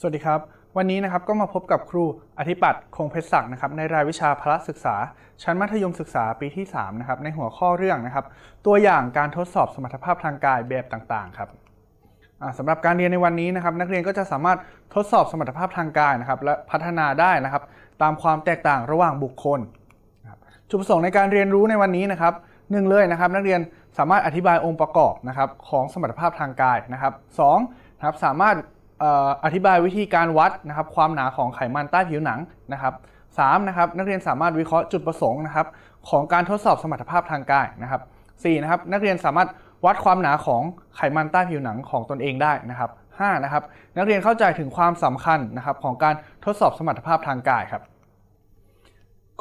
สวัสดีครับ วันนี้นะครับก็มาพบกับครูอธิปัตย์คงเพชรศักดิ์นะครับในรายวิชาพละศึกษา ชั้นมัธยมศึกษาปีที่3นะครับในหัวข้อเรื่องนะครับ ตัวอย่างการทดสอบสมรรถภาพทางกายแบบต่างๆครับอ่าสำหรับการเรียนในวันนี้นะครับ นักเรียนก็จะสามารถทดสอบสมรรถภาพทางกายนะครับและพัฒนาได้นะครับ ตามความแตกต่างระหว่างบุคคลจุดประสงค์ในการเรียนรู้ในวันนี้นะครับหนึ่งเลยนะครับ นักเรียนสามารถอธิบายองค์ประกอบนะครับของสมรรถภาพทางกายนะครับสองนะครับสามารถ อธิบายวิธีการวัดนะครับความหนาของไขมันใต้ผิวหนังนะครับสามนะครับนักเรียนสามารถวิเคราะห์จุดประสงค์นะครับของการทดสอบสมรรถภาพทางกายนะครับสี่นะครับนักเรียนสามารถวัดความหนาของไขมันใต้ผิวหนังของตนเองได้นะครับห้านะครับนักเรียนเข้าใจถึงความสำคัญนะครับของการทดสอบสมรรถภาพทางกายครับ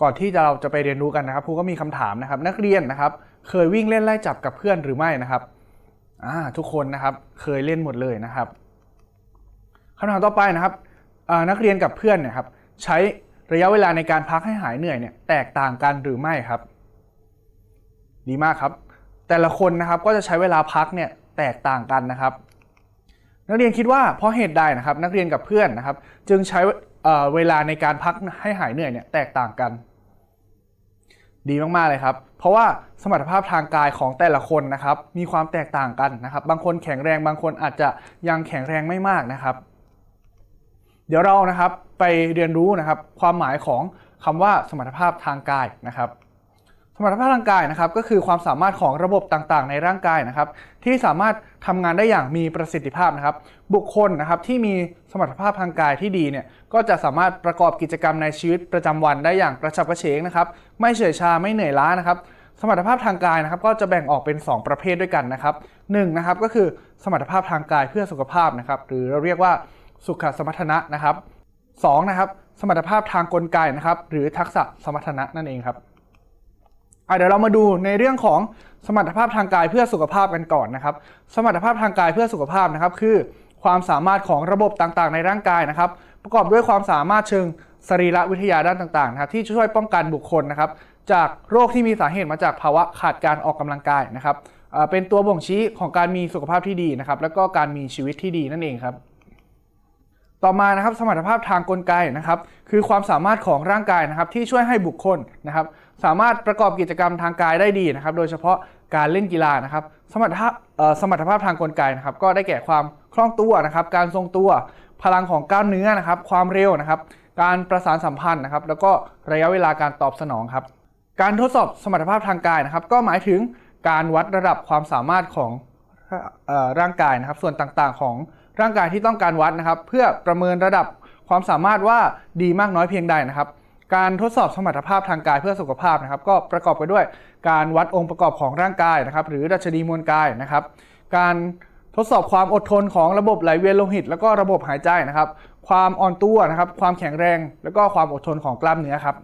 ก่อนที่เราจะไปเรียนรู้กันนะครับครูก็มีคำถามนะครับ นักเรียนนะครับ เคยวิ่งเล่นไล่จับกับเพื่อนหรือไม่นะครับอ่าทุกคนนะครับเคยเล่นหมดเลยนะครับ คำถามต่อไปนะครับนักเรียนกับเพื่อนเนี่ยครับใช้ระยะเวลาในการพักให้หายเหนื่อยเนี่ยแตกต่างกันหรือไม่ครับ ดีมากครับ แต่ละคนนะครับก็จะใช้เวลาพักเนี่ยแตกต่างกันนะครับ นักเรียนคิดว่าเพราะเหตุใดนะครับ นักเรียนกับเพื่อนนะครับ จึงใช้เอ่อเวลาในการพักให้หายเหนื่อยเนี่ยแตกต่างกัน ดีมากๆเลยครับ เพราะว่าสมรรถภาพทางกายของแต่ละคนนะครับ มีความแตกต่างกันนะครับ บางคนแข็งแรงบางคนอาจจะยังแข็งแรงไม่มากนะครับ เดี๋ยวเรานะครับไปเรียนรู้นะครับความหมายของคำว่าสมรรถภาพทางกายนะครับสมรรถภาพทางกายนะครับก็คือความสามารถของระบบต่างๆ ในร่างกายนะครับ ที่สามารถทำงานได้อย่างมีประสิทธิภาพนะครับ บุคคลนะครับที่มีสมรรถภาพทางกายที่ดีเนี่ยก็จะสามารถประกอบกิจกรรมในชีวิตประจำวันได้อย่างกระฉับกระเฉงนะครับไม่เฉื่อยชาไม่เหนื่อยล้านะครับสมรรถภาพทางกายนะครับก็จะแบ่งออกเป็น 2 ประเภทด้วยกันนะครับหนึ่งนะครับก็คือสมรรถภาพทางกายเพื่อสุขภาพนะครับหรือเราเรียกว่า สุขสมรรถนะนะครับสองนะครับ สมรรถภาพทางกลไกนะครับ หรือทักษะสมรรถนะนั่นเองครับเดี๋ยวเรามาดูในเรื่องของสมรรถภาพทางกายเพื่อสุขภาพกันก่อนนะครับ สมรรถภาพทางกายเพื่อสุขภาพนะครับ คือความสามารถของระบบต่างๆ ในร่างกายนะครับ ประกอบด้วยความสามารถเชิงสรีรวิทยาด้านต่างๆนะครับที่ช่วยป้องกันบุคคลนะครับ จากโรคที่มีสาเหตุมาจากภาวะขาดการออกกำลังกายนะครับเป็นตัวบ่งชี้ของการมีสุขภาพที่ดีนะครับ แล้วก็การมีชีวิตที่ดีนั่นเองครับ ต่อมานะครับสมรรถภาพทางกลไกนะครับคือความสามารถของร่างกายนะครับที่ช่วยให้บุคคลนะครับสามารถประกอบกิจกรรมทางกายได้ดีนะครับโดยเฉพาะการเล่นกีฬานะครับสมรรถภาพสมรรถภาพทางกลไกนะครับก็ได้แก่ความคล่องตัวนะครับการทรงตัวพลังของกล้ามเนื้อนะครับความเร็วนะครับการประสานสัมพันธ์นะครับแล้วก็ระยะเวลาการตอบสนองครับการทดสอบสมรรถภาพทางกายนะครับก็หมายถึงการวัดระดับความสามารถของร่างกายนะครับส่วนต่างๆของ ร่างกายที่ต้องการวัดนะครับ เพื่อประเมินระดับความสามารถว่าดีมากน้อยเพียงใดนะครับ การทดสอบสมรรถภาพทางกายเพื่อสุขภาพนะครับ ก็ประกอบไปด้วยการวัดองค์ประกอบของร่างกายนะครับ หรือดัชนีมวลกายนะครับ การทดสอบความอดทนของระบบไหลเวียนโลหิต แล้วก็ระบบหายใจนะครับ ความอ่อนตัวนะครับ ความแข็งแรง แล้วก็ความอดทนของกล้ามเนื้อครับ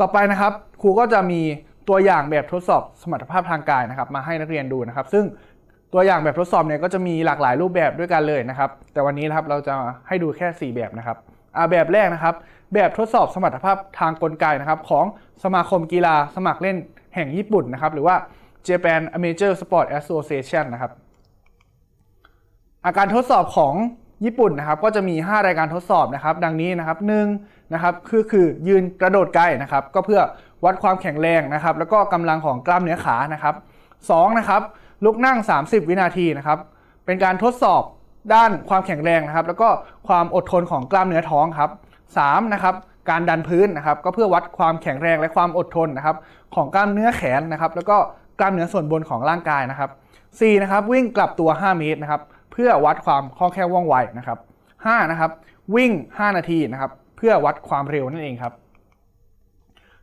ต่อไปนะครับครูก็จะมีตัวอย่างแบบทดสอบสมรรถภาพทางกายนะครับ มาให้นักเรียนดูนะครับ ซึ่ง ตัวอย่างแบบทดสอบเนี่ยก็จะมีหลากหลายรูปแบบด้วยกันเลยนะครับ แต่วันนี้นะครับเราจะให้ดูแค่ 4 แบบนะครับอ่าแบบแรกนะครับ แบบทดสอบสมรรถภาพทางกลไกนะครับ ของสมาคมกีฬาสมัครเล่นแห่งญี่ปุ่นนะครับ หรือว่า Japan Amateur Sport Association นะครับ อาการทดสอบของญี่ปุ่นนะครับก็จะมี 5 รายการทดสอบนะครับ ดังนี้นะครับ1นะครับคือคือยืนกระโดดไกลนะครับ ก็เพื่อวัดความแข็งแรงนะครับ แล้วก็กำลังของกล้ามเนื้อขานะครับ 2นะครับลุกนั่ง 30 วินาทีนะครับเป็นการทดสอบด้านความแข็งแรงนะครับ แล้วก็ความอดทนของกล้ามเนื้อท้องครับ3นะครับการดันพื้นนะครับ ก็เพื่อวัดความแข็งแรงและความอดทนนะครับของกล้ามเนื้อแขนนะครับ แล้วก็กล้ามเนื้อส่วนบนของร่างกายนะครับ4นะครับวิ่งกลับตัว 5 เมตรนะครับเพื่อวัดความคล่องแคล่วว่องไวนะครับ5นะครับวิ่ง 5 นาทีนะครับเพื่อวัดความเร็วนั่นเองครับ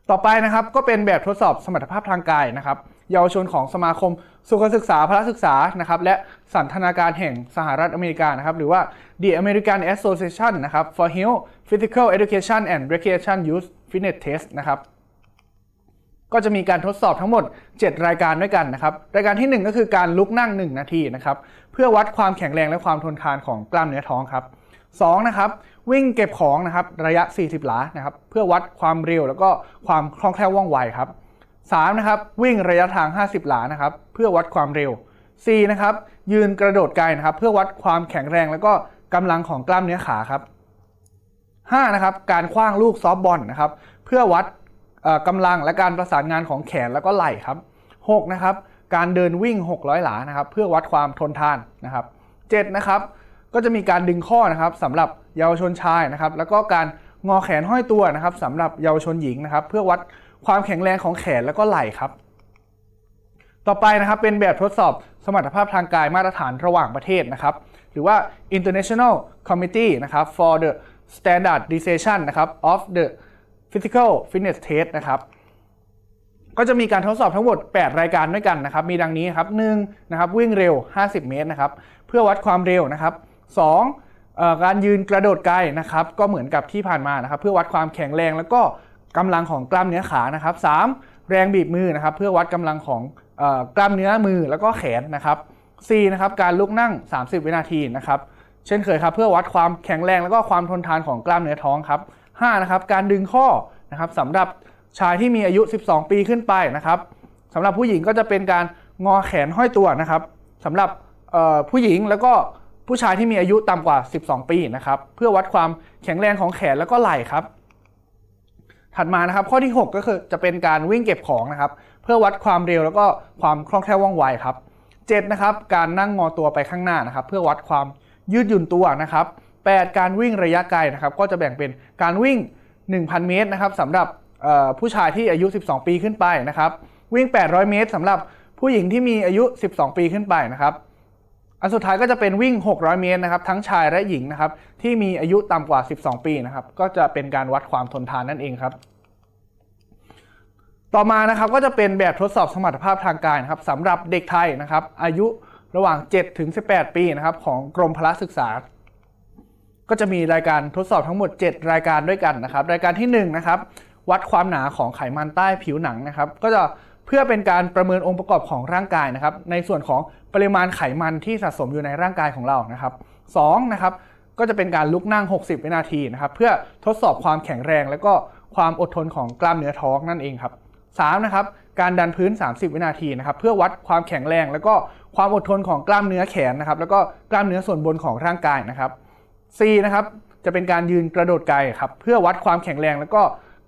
ต่อไปนะครับก็เป็นแบบทดสอบสมรรถภาพทางกายนะครับ เยาวชนของสมาคม สุขศึกษาพละศึกษานะครับและสันทนาการแห่งสหรัฐอเมริกานะครับหรือว่า The American Association นะครับ for Health Physical Education and Recreation Use Fitness Test นะครับก็จะมีการทดสอบทั้งหมด 7 รายการด้วยกันนะครับ รายการที่ 1 ก็คือการลุกนั่ง 1 นาทีนะครับ เพื่อวัดความแข็งแรงและความทนทานของกล้ามเนื้อท้องครับ2นะครับ วิ่งเก็บของนะครับ ระยะ 40 หลานะครับ เพื่อวัดความเร็วแล้วก็ความคล่องแคล่วว่องไวครับ 3 นะครับวิ่งระยะทาง 50 หลานะครับเพื่อวัดความเร็ว C นะครับยืนกระโดดไกลนะครับเพื่อวัดความแข็งแรงแล้วก็กำลังของกล้ามเนื้อขาครับ 5 นะครับการคว้างลูกซอฟบอลนะครับเพื่อวัดเอ่อกำลังและการประสานงานของแขนแล้วก็ไหล่ครับ 6 นะครับการเดินวิ่ง 600 หลานะครับเพื่อวัดความทนทานนะครับ7นะครับก็จะมีการดึงข้อนะครับสำหรับเยาวชนชายนะครับแล้วก็การงอแขนห้อยตัวนะครับสำหรับเยาวชนหญิงนะครับเพื่อวัด ความแข็งแรงของแขนแล้วก็ไหล่ครับ ต่อไปนะครับเป็นแบบทดสอบสมรรถภาพทางกายมาตรฐานระหว่างประเทศนะครับ หรือว่า International Committee นะครับ for the Standardization นะครับ of the Physical Fitness Test นะครับก็จะมีการทดสอบทั้งหมด 8 รายการด้วยกันนะครับ มีดังนี้ครับ1นะครับวิ่งเร็ว 50 เมตรนะครับ เพื่อวัดความเร็วนะครับ2เอ่อการยืนกระโดดไกลนะครับ ก็เหมือนกับที่ผ่านมานะครับ เพื่อวัดความแข็งแรงแล้วก็ กำลังของกล้ามเนื้อขานะครับ3แรงบีบมือนะครับ เพื่อวัดกำลังของอกล้ามเนื้อมือแล้วก็แขนนะครับ 4 นะครับการลุกนั่ง 30 วินาทีนะครับเช่นเคยครับเพื่อวัดความแข็งแรงแล้วก็ความทนทานของกล้ามเนื้อท้องครับ 5 นะครับการดึงข้อนะครับสำหรับชายที่มีอายุ 12 ปีขึ้นไปนะครับสำหรับผู้หญิงก็จะเป็นการงอแขนห้อยตัวนะครับสำหรับผู้หญิงแล้วก็ผู้ชายที่มีอายุต่ำกว่า 12 ปีนะครับ เพื่อวัดความแข็งแรงของแขนแล้วก็ไหล่ครับ ถัดมานะครับข้อที่ 6 ก็คือจะเป็นการวิ่งเก็บของนะครับ เพื่อวัดความเร็วแล้วก็ความคล่องแคล่วว่องไวครับ7นะครับการนั่งงอตัวไปข้างหน้านะครับ เพื่อวัดความยืดหยุ่นตัวนะครับ 8 การวิ่งระยะไกลนะครับ ก็จะแบ่งเป็นการวิ่ง 1,000 เมตรนะครับสำหรับผู้ชายที่อายุ 12 ปีขึ้นไปนะครับ วิ่ง 800 เมตรสำหรับผู้หญิงที่มีอายุ 12 ปีขึ้นไปนะครับ อันสุดท้ายก็จะเป็นวิ่ง 600 เมตรนะครับทั้งชายและหญิงนะครับที่มีอายุต่ำกว่า 12 ปีนะครับก็จะเป็นการวัดความทนทานนั่นเองครับต่อมานะครับก็จะเป็นแบบทดสอบสมรรถภาพทางกายนะครับสำหรับเด็กไทยนะครับอายุระหว่าง 7 ถึง 18 ปีนะครับของกรมพละศึกษา ก็จะมีรายการทดสอบทั้งหมด 7 รายการด้วยกันนะครับ รายการที่1นะครับวัดความหนาของไขมันใต้ผิวหนังนะครับ ก็จะ เพื่อเป็นการประเมินองค์ประกอบของร่างกายนะครับ ในส่วนของปริมาณไขมันที่สะสมอยู่ในร่างกายของเรานะครับ2นะครับก็จะเป็นการลุกนั่ง 60 วินาทีนะครับ เพื่อทดสอบความแข็งแรง และก็ความอดทนของกล้ามเนื้อท้องนั่นเองครับ3นะครับการดันพื้น 30 วินาทีนะครับ เพื่อวัดความแข็งแรง แล้วก็ความอดทนของกล้ามเนื้อแขนนะครับ แล้วก็กล้ามเนื้อส่วนบนของร่างกายนะครับ 4 นะครับจะเป็นการยืนกระโดดไกลครับ เพื่อวัดความแข็งแรง แล้วก็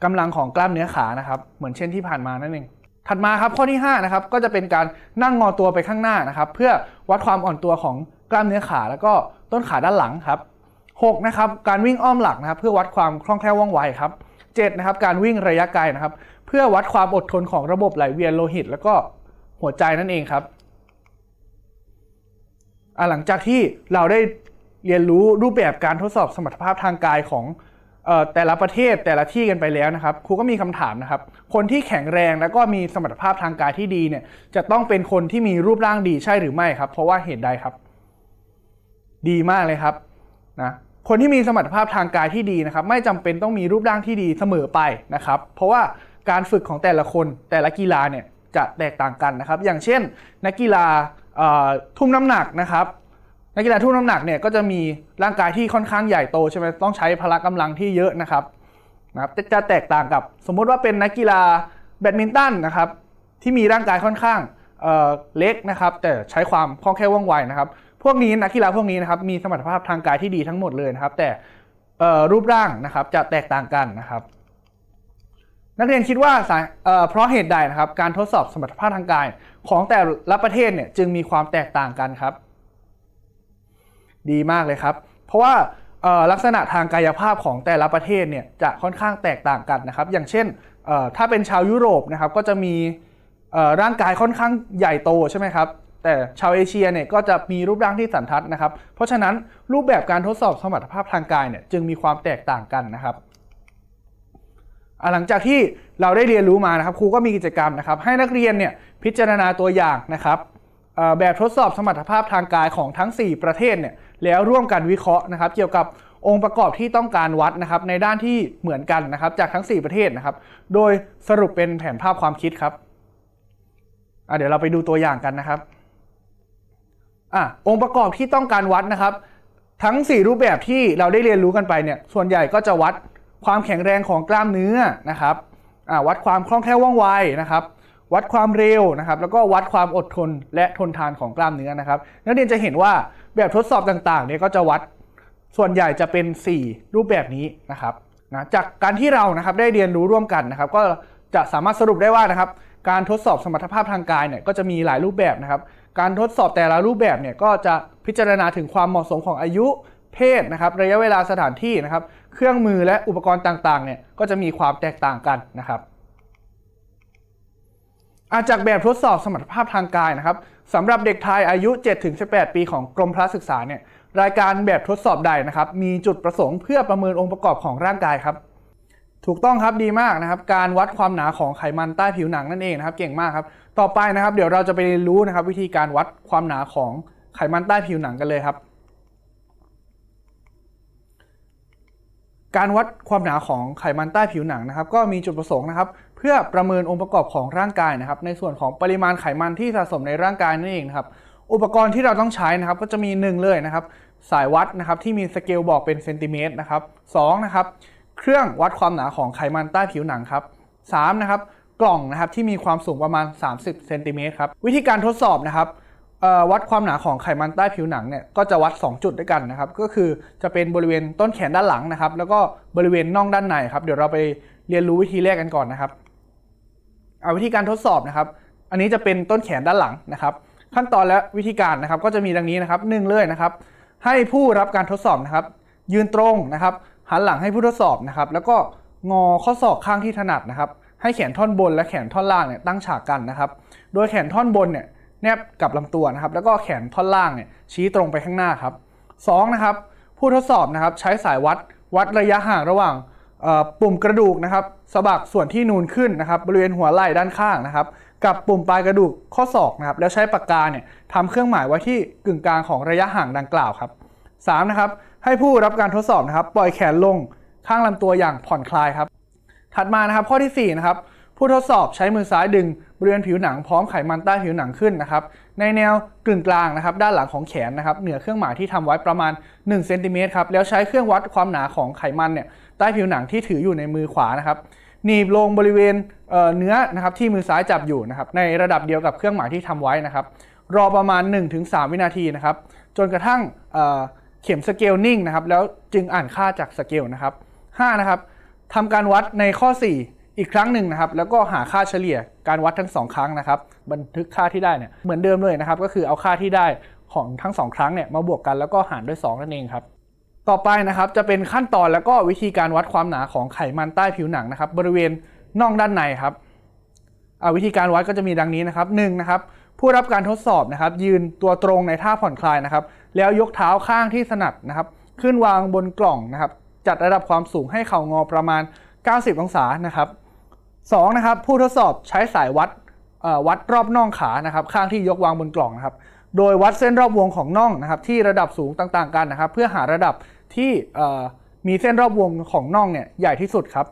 กำลังของกล้ามเนื้อขานะครับ เหมือนเช่นที่ผ่านมานั่นเอง ถัดมาครับข้อที่5นะครับก็จะเป็นการนั่งงอตัวไปข้างหน้านะครับ เพื่อวัดความอ่อนตัวของกล้ามเนื้อขาแล้วก็ต้นขาด้านหลังครับ6นะครับการวิ่งอ้อมหลักนะครับ เพื่อวัดความคล่องแคล่วว่องไวครับ7นะครับการวิ่งระยะไกลนะครับ เพื่อวัดความอดทนของระบบไหลเวียนโลหิต แล้วก็หัวใจนั่นเองครับหลังจากที่เราได้เรียนรู้รูปแบบการทดสอบสมรรถภาพทางกายของ แต่ละประเทศแต่ละที่กันไปแล้วนะครับครูก็มีคำถามนะครับ คนที่แข็งแรงแล้วก็มีสมรรถภาพทางกายที่ดีเนี่ยจะต้องเป็นคนที่มีรูปร่างดีใช่หรือไม่ครับ เพราะว่าเหตุใดครับ ดีมากเลยครับนะคนที่มีสมรรถภาพทางกายที่ดีนะครับ ไม่จำเป็นต้องมีรูปร่างที่ดีเสมอไปนะครับ เพราะว่าการฝึกของแต่ละคนแต่ละกีฬาเนี่ยจะแตกต่างกันนะครับ อย่างเช่น นักกีฬาทุ่มน้ำหนักนะครับ นักกีฬาทุ่มน้ำหนักเนี่ยก็จะมีร่างกายที่ค่อนข้างใหญ่โตใช่ไหมต้องใช้พละกำลังที่เยอะนะครับนะครับจะแตกต่างกับสมมุติว่าเป็นนักกีฬาแบดมินตันนะครับที่มีร่างกายค่อนข้างเอ่อเล็กนะครับแต่ใช้ความคล่องแคล่วว่องไวนะครับ พวกนี้นักกีฬาพวกนี้นะครับมีสมรรถภาพทางกายที่ดีทั้งหมดเลยนะครับ แต่อ่อรูปร่างนะครับจะแตกต่างกันนะครับ นักเรียนคิดว่าสาเอ่อเพราะเหตุใดนะครับ การทดสอบสมรรถภาพทางกายของแต่ละประเทศเนี่ยจึงมีความแตกต่างกันครับ ดีมากเลยครับ เพราะว่าลักษณะทางกายภาพของแต่ละประเทศเนี่ยจะค่อนข้างแตกต่างกันนะครับ อย่างเช่นถ้าเป็นชาวยุโรปนะครับก็จะมีร่างกายค่อนข้างใหญ่โตใช่ไหมครับแต่ชาวเอเชียเนี่ยก็จะมีรูปร่างที่สันทัดนะครับ เพราะฉะนั้นรูปแบบการทดสอบสมรรถภาพทางกายเนี่ยจึงมีความแตกต่างกันนะครับหลังจากที่เราได้เรียนรู้มานะครับครูก็มีกิจกรรมนะครับ ให้นักเรียนเนี่ยพิจารณาตัวอย่างนะครับแบบทดสอบสมรรถภาพทางกายของทั้ง 4 ประเทศเนี่ย แล้วร่วมกันวิเคราะห์นะครับ เกี่ยวกับองค์ประกอบที่ต้องการวัดนะครับ ในด้านที่เหมือนกันนะครับ จากทั้ง 4 ประเทศนะครับ โดยสรุปเป็นแผนภาพความคิดครับเดี๋ยวเราไปดูตัวอย่างกันนะครับอองค์ประกอบที่ต้องการวัดนะครับ ทั้ง 4 รูปแบบที่เราได้เรียนรู้กันไปเนี่ยส่วนใหญ่ก็จะวัดความแข็งแรงของกล้ามเนื้อนะครับวัดความคล่องแคล่วว่องไวนะครับ วัดความเร็วนะครับ แล้วก็วัดความอดทนและทนทานของกล้ามเนื้อนะครับ นักเรียนจะเห็นว่า แบบทดสอบต่างๆเนี่ยก็จะวัดส่วนใหญ่จะเป็น 4 รูปแบบนี้นะครับนะจากการที่เรานะครับได้เรียนรู้ร่วมกันนะครับ ก็จะสามารถสรุปได้ว่านะครับ การทดสอบสมรรถภาพทางกายเนี่ยก็จะมีหลายรูปแบบนะครับ การทดสอบแต่ละรูปแบบเนี่ยก็จะพิจารณาถึงความเหมาะสมของอายุเพศนะครับ ระยะเวลาสถานที่นะครับ เครื่องมือและอุปกรณ์ต่างๆเนี่ยก็จะมีความแตกต่างกันนะครับ อาจากแบบทดสอบสมรรถภาพทางกายนะครับสำหรับเด็กไทยอายุ 7-18 ปีของกรมพละศึกษาเนี่ยรายการแบบทดสอบใดนะครับ มีจุดประสงค์เพื่อประเมินองค์ประกอบของร่างกายครับ ถูกต้องครับดีมากนะครับ การวัดความหนาของไขมันใต้ผิวหนังนั่นเองนะครับ เก่งมากครับ ต่อไปนะครับ เดี๋ยวเราจะไปเรียนรู้นะครับ วิธีการวัดความหนาของไขมันใต้ผิวหนังกันเลยครับ การวัดความหนาของไขมันใต้ผิวหนังนะครับ ก็มีจุดประสงค์นะครับ พื่อประเมินองค์ประกอบของร่างกายนะครับ ในส่วนของปริมาณไขมันที่สะสมในร่างกายนั่นเองครับอุปกรณ์ที่เราต้องใช้นะครับก็จะมี 1 เลยนะครับ สายวัดนะครับที่มีสเกลบอกเป็นเซนติเมตรนะครับสองนะครับเครื่องวัดความหนาของไขมันใต้ผิวหนังครับสามนะครับกล่องนะครับที่มีความสูงประมาณ 30เซนติเมตรครับวิธีการทดสอบนะครับวัดความหนาของไขมันใต้ผิวหนังเนี่ยก็จะวัด 2 จุดด้วยกันนะครับ ก็คือจะเป็นบริเวณต้นแขนด้านหลังนะครับ แล้วก็บริเวณน่องด้านในครับ เดี๋ยวเราไปเรียนรู้วิธีแรกกันก่อนนะครับ เอาวิธีการทดสอบนะครับ อันนี้จะเป็นต้นแขนด้านหลังนะครับ ขั้นตอนและวิธีการนะครับก็จะมีดังนี้นะครับหนึ่งเลยนะครับ ให้ผู้รับการทดสอบนะครับ ยืนตรงนะครับ หันหลังให้ผู้ทดสอบนะครับ แล้วก็งอข้อศอกข้างที่ถนัดนะครับ ให้แขนท่อนบนและแขนท่อนล่างเนี่ยตั้งฉากกันนะครับ โดยแขนท่อนบนเนี่ยแนบกับลำตัวนะครับ แล้วก็แขนท่อนล่างเนี่ยชี้ตรงไปข้างหน้าครับสองนะครับผู้ทดสอบนะครับใช้สายวัดวัดระยะห่างระหว่าง ปุ่มกระดูกนะครับสะบักส่วนที่นูนขึ้นนะครับบริเวณหัวไหล่ด้านข้างนะครับกับปุ่มปลายกระดูกข้อศอกนะครับแล้วใช้ปากกาเนี่ยทำเครื่องหมายไว้ที่กึ่งกลางของระยะห่างดังกล่าวครับ 3. นะครับให้ผู้รับการทดสอบนะครับปล่อยแขนลงข้างลำตัวอย่างผ่อนคลายครับ ถัดมานะครับข้อที่4นะครับผู้ทดสอบใช้มือซ้ายดึงบริเวณผิวหนังพร้อมไขมันใต้ผิวหนังขึ้นนะครับในแนวกึ่งกลางนะครับด้านหลังของแขนนะครับเหนือเครื่องหมายที่ทำไว้ประมาณ1เซนติเมตรครับแล้วใช้เครื่องวัดความหนาของไขมันเนี่ย ใต้ผิวหนังที่ถืออยู่ในมือขวานะครับหนีบลงบริเวณเเนื้อนะครับที่มือซ้ายจับอยู่นะครับในระดับเดียวกับเครื่องหมายที่ทำไว้นะครับรอประมาณ 1-3 วินาทีนะครับจนกระทั่งเอ่อเข็มสเกลนิ่งนะครับแล้วจึงอ่านค่าจากสเกลนะครับ5นะครับทำการวัดในข้อ 4 อีกครั้งหนึ่งนะครับแล้วก็หาค่าเฉลี่ยการวัดทั้ง 2 ครั้งนะครับบันทึกค่าที่ได้เนี่ยเหมือนเดิมเลยนะครับก็คือเอาค่าที่ได้ของทั้ง 2 ครั้งเนี่ยมาบวกกันแล้วก็หารด้วย 2 นั่นเองครับ ต่อไปนะครับจะเป็นขั้นตอนแล้วก็วิธีการวัดความหนาของไขมันใต้ผิวหนังนะครับ บริเวณน่องด้านในครับวิธีการวัดก็จะมีดังนี้นะครับหนึ่งนะครับผู้รับการทดสอบนะครับ ยืนตัวตรงในท่าผ่อนคลายนะครับ แล้วยกเท้าข้างที่ถนัดนะครับ ขึ้นวางบนกล่องนะครับ จัดระดับความสูงให้เข่างอประมาณ 90 องศานะครับสองนะครับผู้ทดสอบใช้สายวัดวัดรอบน่องขานะครับ ข้างที่ยกวางบนกล่องนะครับ โดยวัดเส้นรอบวงของน่องนะครับ ที่ระดับสูงต่างๆกันนะครับ เพื่อหาระดับ ที่มีเส้นรอบวงของน่องเนี่ยใหญ่ที่สุดครับ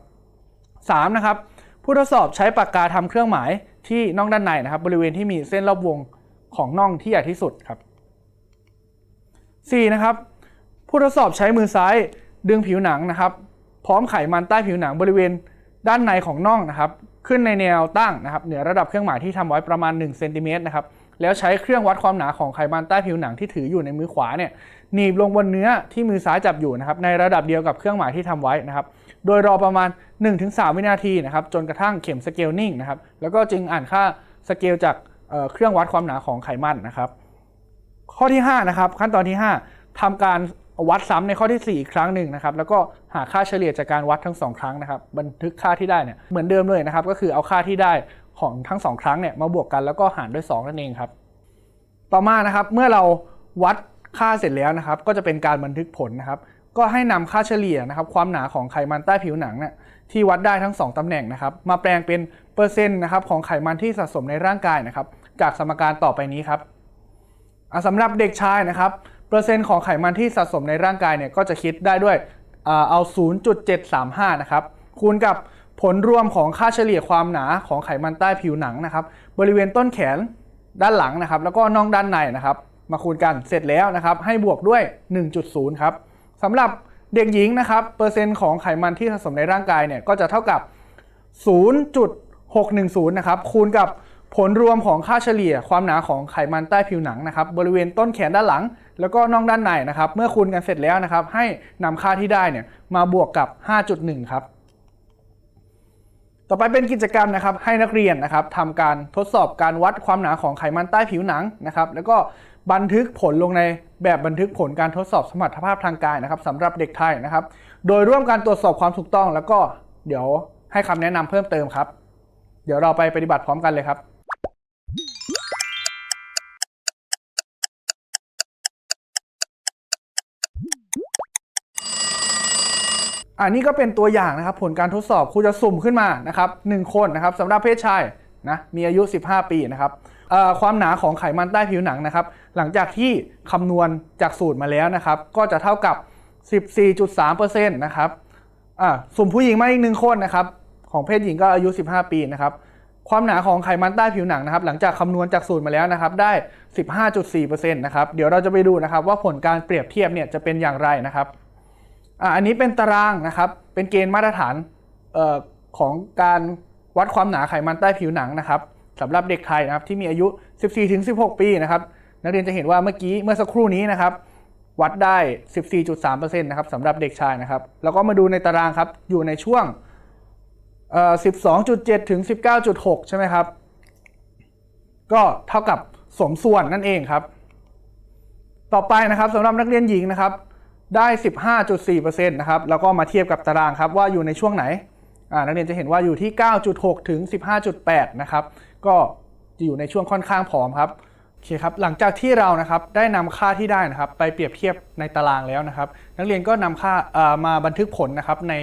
3. นะครับผู้ทดสอบใช้ปากกาทำเครื่องหมายที่น่องด้านในนะครับ บริเวณที่มีเส้นรอบวงของน่องที่ใหญ่ที่สุดครับ 4. นะครับผู้ทดสอบใช้มือซ้ายดึงผิวหนังนะครับ พร้อมไขมันใต้ผิวหนังบริเวณด้านในของน่องนะครับ ขึ้นในแนวตั้งนะครับ เหนือระดับเครื่องหมายที่ทำไว้ประมาณ1เซนติเมตรนะครับแล้วใช้เครื่องวัดความหนาของไขมันใต้ผิวหนังที่ถืออยู่ในมือขวาเนี่ย หนีบลงบนเนื้อที่มือซ้ายจับอยู่นะครับในระดับเดียวกับเครื่องหมายที่ทำไว้นะครับ โดยรอประมาณ 1-3 วินาทีนะครับจนกระทั่งเข็มสเกลนิ่งนะครับแล้วก็จึงอ่านค่าสเกลจากเเครื่องวัดความหนาของไขมันนะครับ ข้อที่5นะครับขั้นตอนที่ 5ทำการวัดซ้ำในข้อที่ 4 อีกครั้งหนึ่งนะครับแล้วก็หาค่าเฉลี่ยจากการวัดทั้ง 2 ครั้งนะครับ บันทึกค่าที่ได้เนี่ยเหมือนเดิมเลยนะครับ ก็คือเอาค่าที่ได้ของทั้ง 2 ครั้งเนี่ยมาบวกกันแล้วก็หารด้วย 2 นั่นเองครับ ต่อมานะครับเมื่อเราวัด ค่าเสร็จแล้วนะครับ ก็จะเป็นการบันทึกผลนะครับ ก็ให้นำค่าเฉลี่ยนะครับ ความหนาของไขมันใต้ผิวหนังเนี่ยที่วัดได้ทั้ง 2ตำแหน่งนะครับ มาแปลงเป็นเปอร์เซ็นต์นะครับของไขมันที่สะสมในร่างกายนะครับ จากสมการต่อไปนี้ครับสำหรับเด็กชายนะครับ เปอร์เซ็นต์ของไขมันที่สะสมในร่างกายเนี่ยก็จะคิดได้ด้วยอ่าเอา 0.735 นะครับ คูณกับผลรวมของค่าเฉลี่ยความหนาของไขมันใต้ผิวหนังนะครับ บริเวณต้นแขนด้านหลังนะครับ แล้วก็น่องด้านในนะครับ มาคูณกันเสร็จแล้วนะครับ ให้บวกด้วย 1.0 ครับสำหรับเด็กหญิงนะครับเปอร์เซ็นต์ของไขมันที่สะสมในร่างกายเนี่ยก็จะเท่ากับ 0.610 นะครับคูณกับผลรวมของค่าเฉลี่ยความหนาของไขมันใต้ผิวหนังนะครับบริเวณต้นแขนด้านหลัง แล้วก็น่องด้านในนะครับ เมื่อคูณกันเสร็จแล้วนะครับ ให้นำค่าที่ได้เนี่ยมาบวกกับ 5.1 ครับ ต่อไปเป็นกิจกรรมนะครับให้นักเรียนนะครับทำการทดสอบการวัดความหนาของไขมันใต้ผิวหนังนะครับ แล้วก็ บันทึกผลลงในแบบบันทึกผลการทดสอบสมรรถภาพทางกายนะครับสำหรับเด็กไทยนะครับ โดยร่วมการตรวจสอบความถูกต้อง แล้วก็เดี๋ยวให้คำแนะนำเพิ่มเติมครับ เดี๋ยวเราไปปฏิบัติพร้อมกันเลยครับอันนี้ก็เป็นตัวอย่างนะครับ ผลการทดสอบครูจะสุ่มขึ้นมานะครับหนึ่งคนนะครับสำหรับเพศชายนะมีอายุ 15 ปีนะครับ ความหนาของไขมันใต้ผิวหนังนะครับ หลังจากที่คำนวณจากสูตรมาแล้วนะครับ ก็จะเท่ากับ 14.3%นะครับสุ่มผู้หญิงมาอีกหนึ่งคนนะครับ ของเพศหญิงก็อายุ 15 ปีนะครับ ความหนาของไขมันใต้ผิวหนังนะครับ หลังจากคำนวณจากสูตรมาแล้วนะครับ ได้ 15.4%นะครับ เดี๋ยวเราจะไปดูนะครับ ว่าผลการเปรียบเทียบเนี่ยจะเป็นอย่างไรนะครับอ,อันนี้เป็นตารางนะครับ เป็นเกณฑ์มาตรฐานออของการวัดความหนาไขมันใต้ผิวหนังนะครับ สำหรับเด็กไทยนะครับที่มีอายุ 14-16 ปีนะครับนักเรียนจะเห็นว่าเมื่อกี้เมื่อสักครู่นี้นะครับวัดได้ 14.3%นะครับสำหรับเด็กชายนะครับ แล้วก็มาดูในตารางครับ อยู่ในช่วง 12.7 ถึง 19.6 ใช่ไหมครับ ก็เท่ากับสมส่วนนั่นเองครับ ต่อไปนะครับสำหรับนักเรียนหญิงนะครับ ได้ 15.4%นะครับ แล้วก็มาเทียบกับตารางครับว่าอยู่ในช่วงไหน นักเรียนจะเห็นว่าอยู่ที่ 9.6 ถึง 15.8 นะครับ ก็จะอยู่ในช่วงค่อนข้างผอมครับโอเคครับหลังจากที่เรานะครับได้นำค่าที่ได้นะครับ ไปเปรียบเทียบในตารางแล้วนะครับ นักเรียนก็นำค่ามาบันทึกผลนะครับใน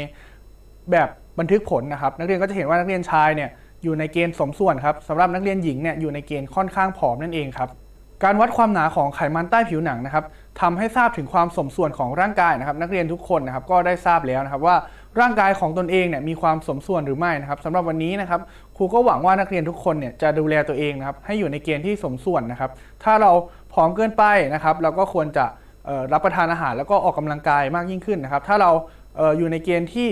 แบบบันทึกผลนะครับ นักเรียนก็จะเห็นว่านักเรียนชายเนี่ยอยู่ในเกณฑ์สมส่วนครับสำหรับนักเรียนหญิงเนี่ยอยู่ในเกณฑ์ค่อนข้างผอมนั่นเองครับการวัดความหนาของไขมันใต้ผิวหนังนะครับทำให้ทราบถึงความสมส่วนของร่างกายนะครับ นักเรียนทุกคนนะครับก็ได้ทราบแล้วนะครับว่า ร่างกายของตนเองเนี่ยมีความสมส่วนหรือไม่นะครับสำหรับวันนี้นะครับครูก็หวังว่านักเรียนทุกคนเนี่ยจะดูแลตัวเองนะครับให้อยู่ในเกณฑ์ที่สมส่วนนะครับ ถ้าเราผอมเกินไปนะครับ เราก็ควรจะรับประทานอาหารแล้วก็ออกกำลังกายมากยิ่งขึ้นนะครับ ถ้าเราเอออยู่ในเกณฑ์ที่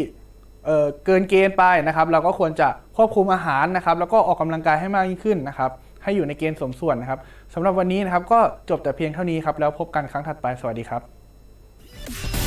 เเกินเกณฑ์ไปนะครับ เราก็ควรจะควบคุมอาหารนะครับ แล้วก็ออกกำลังกายให้มากยิ่งขึ้นนะครับ ให้อยู่ในเกณฑ์สมส่วนนะครับสำหรับวันนี้นะครับก็จบแต่เพียงเท่านี้ครับแล้วพบกันครั้งถัดไปสวัสดีครับ